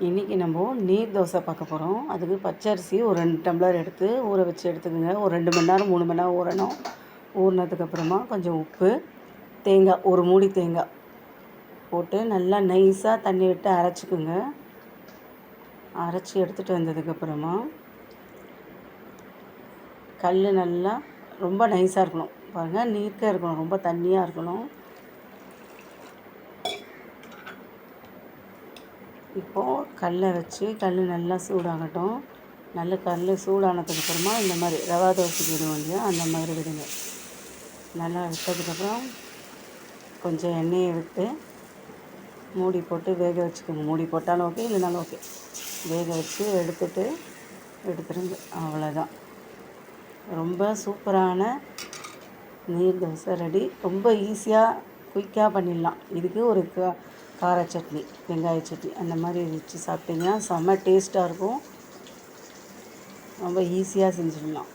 இன்றைக்கி நம்ம நீர் தோசை பார்க்க போகிறோம் அதுக்கு பச்சரிசி ஒரு ரெண்டு டம்ளர் எடுத்து ஊற வச்சு எடுத்துக்கோங்க. ஒரு ரெண்டு மணி நேரம் மூணு மணி நேரம் ஊறணும். ஊறினதுக்கப்புறமா கொஞ்சம் உப்பு தேங்காய் ஒரு மூடி தேங்காய் போட்டு நல்லா நைஸாக தண்ணி விட்டு அரைச்சிக்குங்க. அரைச்சி எடுத்துகிட்டு வந்ததுக்கப்புறமா கல் நல்லா ரொம்ப நைஸாக இருக்கணும். பாருங்கள் நீர்க்காக இருக்கணும். ரொம்ப தண்ணியாக இருக்கணும். இப்போது கல்லை வச்சு கல் நல்லா சூடாகட்டும். நல்ல கல் சூடானதுக்கப்புறமா இந்த மாதிரி ரவா தோசைக்கு விடுவோம் இல்லையா அந்த மாதிரி விடுங்க. நல்லா விட்டதுக்கப்புறம் கொஞ்சம் எண்ணெயை விட்டு மூடி போட்டு வேக வச்சுக்கோங்க. மூடி போட்டாலும் ஓகே இல்லைனாலும் ஓகே. வேக வச்சு எடுத்துட்டு எடுத்துருங்க. அவ்வளோதான் ரொம்ப சூப்பரான நீர் தோசை ரெடி. ரொம்ப ஈஸியாக குயிக்காக பண்ணிடலாம். இதுக்கு ஒரு கா கார சட்னி வெங்காய சட்னி அந்த மாதிரி வச்சு சாப்பிட்டிங்கன்னா செம்ம டேஸ்ட்டாக இருக்கும். ரொம்ப ஈஸியாக செஞ்சிடலாம்.